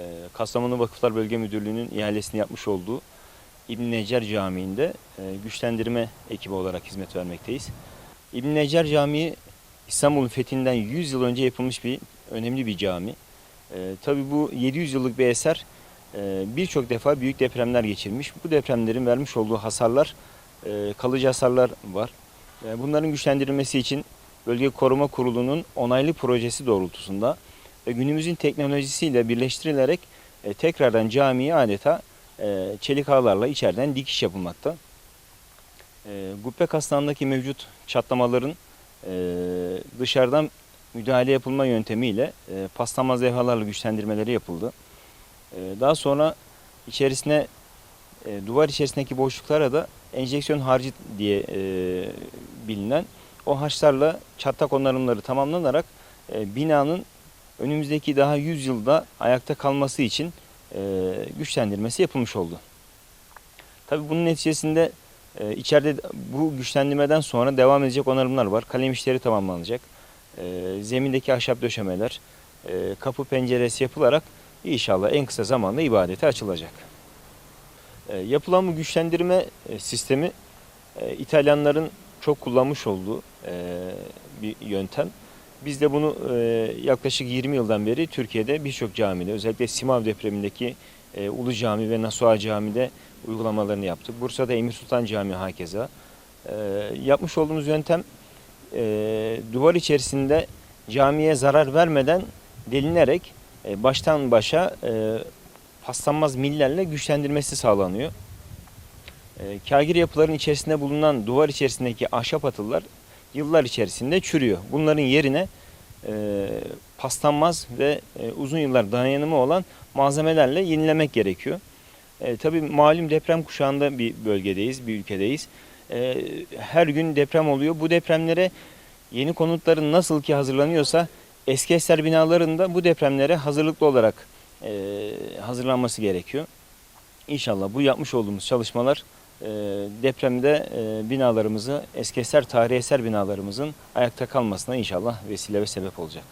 e, Kastamonu Vakıflar Bölge Müdürlüğü'nün ihalesini yapmış olduğu İbn Necer Camii'nde e, güçlendirme ekibi olarak hizmet vermekteyiz. İbn Necer Camii İstanbul'un fethinden 100 yıl önce yapılmış bir önemli bir cami. E, tabii bu 700 yıllık bir eser e, birçok defa büyük depremler geçirmiş. Bu depremlerin vermiş olduğu hasarlar, e, kalıcı hasarlar var. E, bunların güçlendirilmesi için Bölge Koruma Kurulu'nun onaylı projesi doğrultusunda günümüzün teknolojisiyle birleştirilerek e, tekrardan camiye adeta e, çelik ağlarla içeriden dikiş yapılmakta. E, Gubbe kasnağındaki mevcut çatlamaların e, dışarıdan müdahale yapılma yöntemiyle e, paslanmaz levhalarla güçlendirmeleri yapıldı. E, daha sonra içerisine e, duvar içerisindeki boşluklara da enjeksiyon harcı diye e, bilinen o harçlarla çatlak onarımları tamamlanarak e, binanın önümüzdeki daha 100 yılda ayakta kalması için e, güçlendirmesi yapılmış oldu. Tabii bunun neticesinde e, içeride bu güçlendirmeden sonra devam edecek onarımlar var. Kalem işleri tamamlanacak. E, zemindeki ahşap döşemeler, e, kapı penceresi yapılarak inşallah en kısa zamanda ibadete açılacak. E, yapılan bu güçlendirme e, sistemi e, İtalyanların çok kullanmış olduğu e, bir yöntem. Biz de bunu e, yaklaşık 20 yıldan beri Türkiye'de birçok camide özellikle Simav depremindeki e, Ulu Cami ve Nasuha Cami'de uygulamalarını yaptık. Bursa'da Emir Sultan Camii hakeza. E, yapmış olduğumuz yöntem e, duvar içerisinde camiye zarar vermeden delinerek baştan başa paslanmaz millerle güçlendirmesi sağlanıyor. E, kagir yapıların içerisinde bulunan duvar içerisindeki ahşap atıllar yıllar içerisinde çürüyor. Bunların yerine e, paslanmaz ve e, uzun yıllar dayanımı olan malzemelerle yenilemek gerekiyor. E, tabii malum deprem kuşağında bir bölgedeyiz, bir ülkedeyiz. E, her gün deprem oluyor. Bu depremlere yeni konutların nasıl ki hazırlanıyorsa eski eser binaların da bu depremlere hazırlıklı olarak e, hazırlanması gerekiyor. İnşallah bu yapmış olduğumuz çalışmalar e, depremde e, binalarımızı, eski eser, tarihi eser binalarımızın ayakta kalmasına inşallah vesile ve sebep olacak.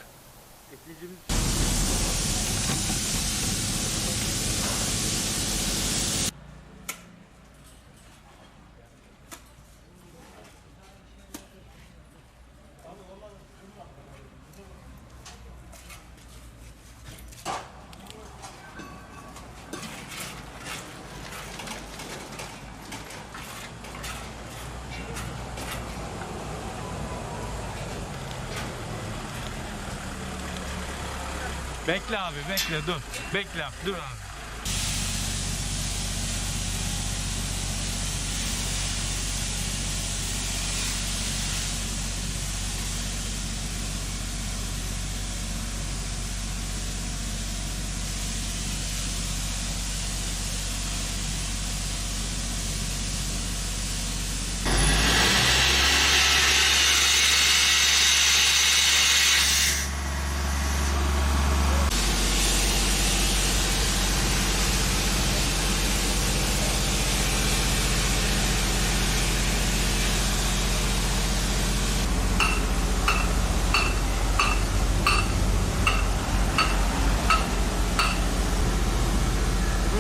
Bekle abi bekle dur. Bekle dur abi.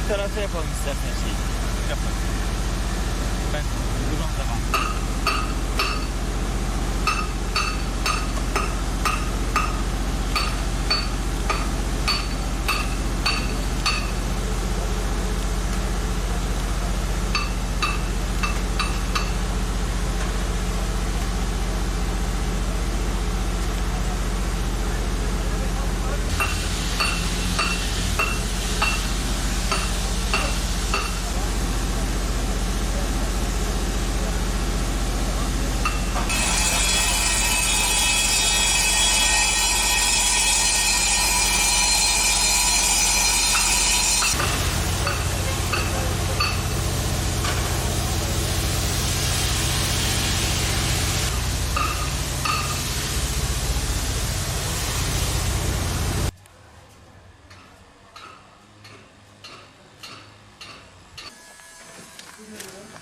Bu tarafa yapalım istersen şey. Yapın. Ben buradan devam.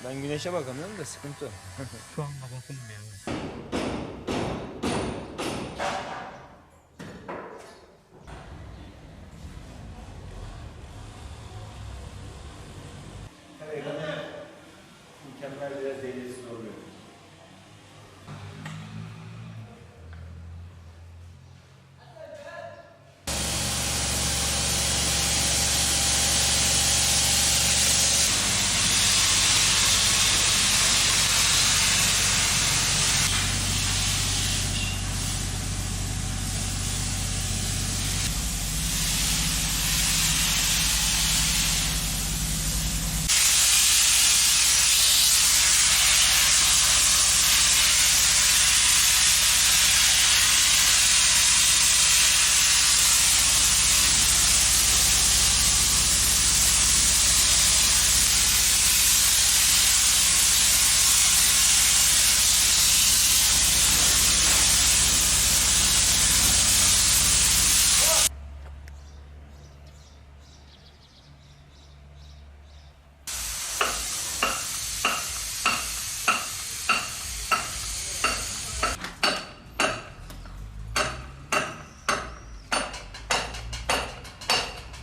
Ben güneşe bakamıyorum da sıkıntı. Şu anda bakılmıyor.